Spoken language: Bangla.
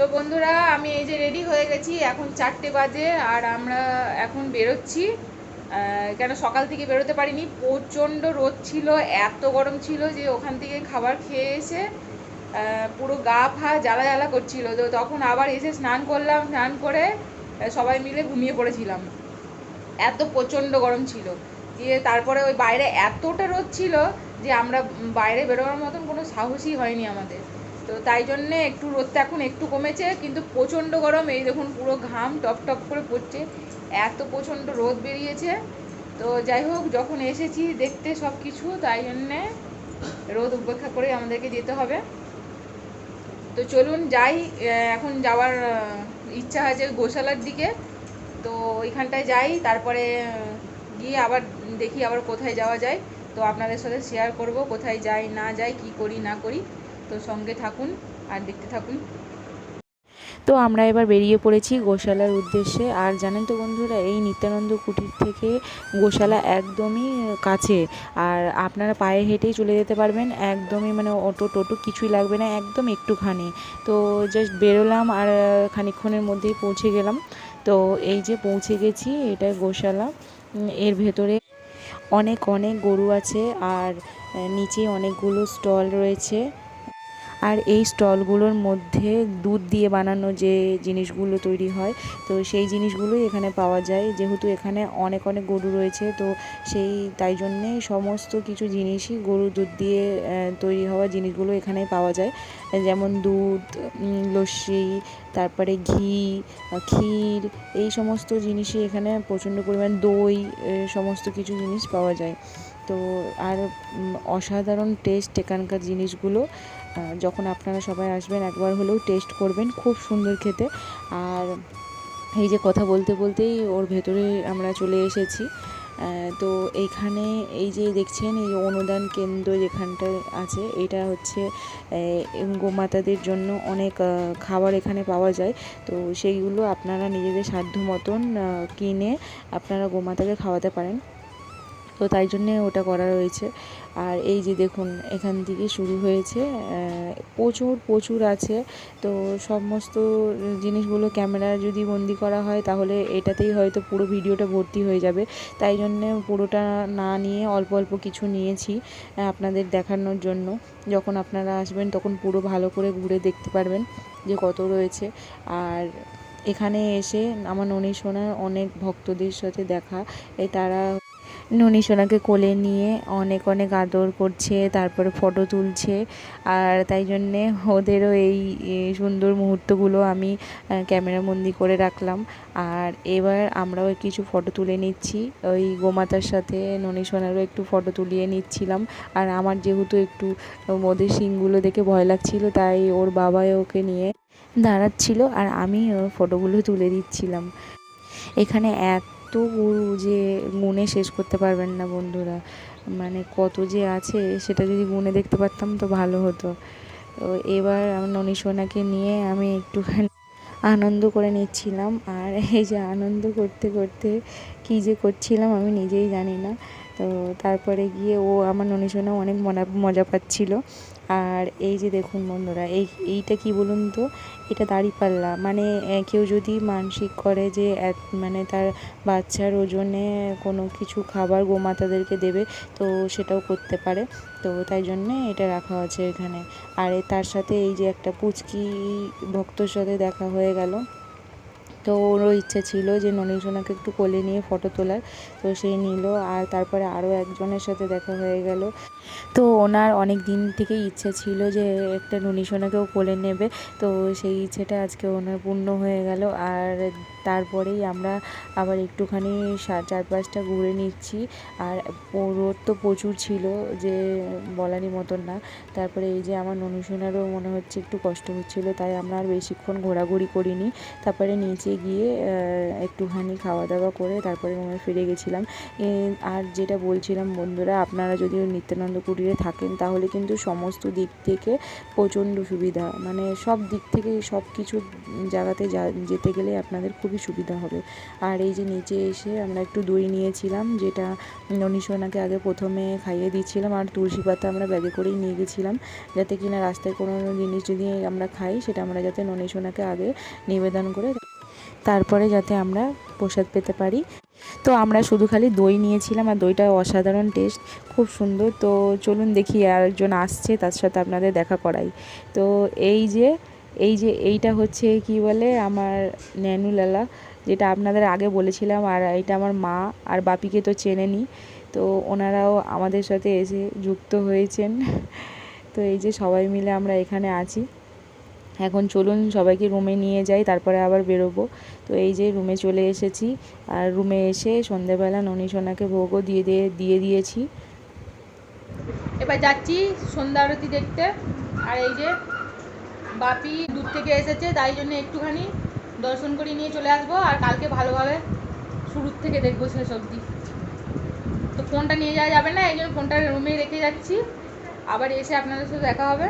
তো বন্ধুরা, আমি এই যে রেডি হয়ে গেছি, এখন চারটে বাজে আর আমরা এখন বেরোচ্ছি। কেন সকাল থেকে বেরোতে পারিনি, প্রচণ্ড রোদ ছিল, এত গরম ছিল যে ওখান থেকে খাবার খেয়ে এসে পুরো গা ফা জ্বালা জ্বালা করছিল। তো তখন আবার এসে স্নান করলাম, স্নান করে সবাই মিলে ঘুমিয়ে পড়েছিলাম। এত প্রচণ্ড গরম ছিল। দিয়ে তারপরে ওই বাইরে এতটা রোদ ছিল যে আমরা বাইরে বেরোনোর মতন কোনো সাহসই হয়নি আমাদের। তো তাই জন্যে একটু রোদটা এখন একটু কমেছে, কিন্তু প্রচণ্ড গরম। এই দেখুন পুরো ঘাম টপ টপ করে পড়ছে। এত প্রচণ্ড রোদ বেরিয়েছে। তো যাই হোক, যখন এসেছি দেখতে সব কিছু, তাই জন্যে রোদ উপেক্ষা করে আমাদেরকে যেতে হবে। তো চলুন যাই এখন যাওয়ার ইচ্ছা আছে গোশালার দিকে। তো ওইখানটায় যাই, তারপরে গিয়ে আবার দেখি আবার কোথায় যাওয়া যায়। তো আপনাদের সাথে শেয়ার করব, কোথায় যাই, না যাই, কি করি, না করি। তো সঙ্গে থাকুন আর দেখতে থাকুন। তো আমরা এবার বেরিয়ে পড়েছি গোশালার উদ্দেশ্যে। আর জানেন তো বন্ধুরা, এই নিত্যানন্দ কুটির থেকে গোশালা একদমই কাছে। আর আপনারা পায়ে হেঁটেই চলে যেতে পারবেন। একদমই মানে অটো টোটো কিছুই লাগবে না, একদম একটুখানি। তো জাস্ট বেরোলাম আর খানিকক্ষণের মধ্যেই পৌঁছে গেলাম। তো এই যে পৌঁছে গেছি, এটা গোশালা। এর ভেতরে অনেক অনেক গরু আছে। আর নিচে অনেকগুলো স্টল রয়েছে। আর এই স্টলগুলোর মধ্যে দুধ দিয়ে বানানো যে জিনিসগুলো তৈরি হয়, তো সেই জিনিসগুলোই এখানে পাওয়া যায়। যেহেতু এখানে অনেক অনেক গরু রয়েছে, তো সেই, তাই জন্যে সমস্ত কিছু জিনিসই গরুর দুধ দিয়ে তৈরি হওয়া জিনিসগুলো এখানে পাওয়া যায়। যেমন দুধ লস্যি, তারপরে ঘি, ক্ষীর, এই সমস্ত জিনিসই এখানে প্রচণ্ড পরিমাণ দই সমস্ত কিছু জিনিস পাওয়া যায়। তো আর অসাধারণ টেস্ট এখানকার জিনিসগুলো যখন আপনারা সবাই আসবেন একবার হলেও টেস্ট করবেন, খুব সুন্দর খেতে। আর এই যে কথা বলতে বলতেই ওর ভেতরে আমরা চলে এসেছি। তো এইখানে এই যে দেখছেন, এই অনুদান কেন্দ্র যেখানটায় আছে, এটা হচ্ছে গোমাতাদের জন্য অনেক খাবার এখানে পাওয়া যায়। তো সেইগুলো আপনারা নিজেদের সাধ্য মতন কিনে আপনারা গোমাতাকে খাওয়াতে পারেন। তো তাই জন্যে ওটা করা রয়েছে আর এই যে দেখুন, এখান থেকে শুরু হয়েছে প্রচুর প্রচুর আছে। তো সমস্ত জিনিসগুলো ক্যামেরা যদি বন্দি করা হয়, তাহলে এটাতেই হয়তো পুরো ভিডিওটা ভর্তি হয়ে যাবে। তাই জন্যে পুরোটা না নিয়ে অল্প অল্প কিছু নিয়েছি আপনাদের দেখানোর জন্য। যখন আপনারা আসবেন, তখন পুরো ভালো করে ঘুরে দেখতে পারবেন যে কত রয়েছে। আর এখানে এসে আমার ননী সোনার অনেক ভক্তদের সাথে দেখা এই তারা ননী সোনাকে কোলে নিয়ে অনেক অনেক আদর করছে, তারপরে ফটো তুলছে। আর তাই জন্যে ওদেরও এই সুন্দর মুহূর্তগুলো আমি ক্যামেরা বন্দি করে রাখলাম। আর এবার আমরাও কিছু ফটো তুলে নিচ্ছি। ওই গোমাতার সাথে ননী সোনারও একটু ফটো তুলিয়ে নিচ্ছিলাম। আর আমার যেহেতু একটু, ওদের শিংগুলো দেখে ভয় লাগছিল, তাই ওর বাবাই ওকে নিয়ে দাঁড়াচ্ছিল। আর আমি ওর ফটোগুলো তুলে দিচ্ছিলাম। এখানে এত গরু যে গুনে শেষ করতে পারবেন না বন্ধুরা। মানে কত যে আছে, সেটা যদি গুনে দেখতে পারতাম তো ভালো হতো। তো এবার আমার ননী সোনাকে নিয়ে আমি একটুখানি আনন্দ করে নিচ্ছিলাম। আর এই যে আনন্দ করতে করতে কী যে করছিলাম আমি নিজেই জানি না। তো তারপরে গিয়ে ও আমার ননী সোনা অনেক মজা মজা পাচ্ছিল। আর এই যে দেখুন বন্ধুরা, এই, এইটা কি বলুন তো? এটা দাঁড়িপাল্লা। মানে কেউ যদি মানসিক করে যে মানে তার বাচ্চার ওজনে কোনো কিছু খাবার গোমাতাদেরকে দেবে, তো সেটাও করতে পারে। তো তাই জন্যে এটা রাখা আছে এখানে। আর তার সাথে এই যে একটা পুচকি ভক্তর সাথে দেখা হয়ে গেল। তো ওরও ইচ্ছে ছিল যে ননীজনাকে একটু কোলে নিয়ে ফটো তোলার, তো সে নিল। আর তারপরে আরও একজনের সাথে দেখা হয়ে গেল। তো ওনার অনেক দিন থেকেই ইচ্ছে ছিল যে একটা ননীসোনাকেও কোলে নেবে। তো সেই ইচ্ছেটা আজকে ওনার পূর্ণ হয়ে গেল। আর তারপরেই আমরা আবার একটুখানি চারপাশটা ঘুরে নিচ্ছি। আর রোদ তো প্রচুর ছিল যে বলারই মতন না। তারপরে এই যে আমার ননীসোনারও মনে হচ্ছে একটু কষ্ট হচ্ছিল, তাই আমরা আর বেশিক্ষণ ঘোরাঘুরি করিনি। তারপরে নিচে নিচে গিয়ে একটুখানি খাওয়া দাওয়া করে তারপরে আমরা ফিরে গেছিলাম। আর যেটা বলছিলাম বন্ধুরা, আপনারা যদি নিত্যানন্দ কুটিরে থাকেন, তাহলে কিন্তু সমস্ত দিক থেকে প্রচণ্ড সুবিধা। মানে সব দিক থেকে সব কিছু জায়গাতে যেতে গেলে আপনাদের খুবই সুবিধা হবে। আর এই যে নিচে এসে আমরা একটু দই নিয়েছিলাম, যেটা ননীশোনাকে আগে প্রথমে খাইয়ে দিচ্ছিলাম, আর তুলসী পাতা আমরা ব্যাগে করেই নিয়ে গেছিলাম, যাতে কিনা রাস্তায় কোনো জিনিস যদি আমরা খাই, সেটা আমরা যাতে ননীশোনাকে আগে নিবেদন করে তারপরে যাতে আমরা প্রসাদ পেতে পারি। তো আমরা শুধু খালি দই নিয়েছিলাম আর দইটা অসাধারণ টেস্ট, খুব সুন্দর। তো চলুন দেখি আর একজন আসছে, তার সাথে আপনাদের দেখা করাই। তো এই যে এই যে এইটা হচ্ছে কি বলে আমার ন্যানুলালা যেটা আপনাদের আগে বলেছিলাম আর এটা আমার মা আর বাপিকে তো চেনেনি। তো ওনারাও আমাদের সাথে এসে যুক্ত হয়েছেন। তো এই যে সবাই মিলে আমরা এখানে আছি। এখন চলুন সবাইকে রুমে নিয়ে যাই, তারপরে আবার বেরোবো। তো এই যে রুমে চলে এসেছি, আর রুমে এসে সন্ধেবেলা ননী সোনাকে ভোগও দিয়ে দিয়ে দিয়ে দিয়েছি। এবার যাচ্ছি সন্ধ্যা আরতি দেখতে। আর এই যে বাপি দূর থেকে এসেছে, তাই জন্য একটুখানি দর্শন করে নিয়ে চলে আসব। আর কালকে ভালোভাবে শুরুর থেকে দেখব শেষ অবধি। তো ফোনটা নিয়ে যাওয়া যাবে না, এই জন্য ফোনটা রুমে রেখে যাচ্ছি। আবার এসে আপনাদের সাথে দেখা হবে।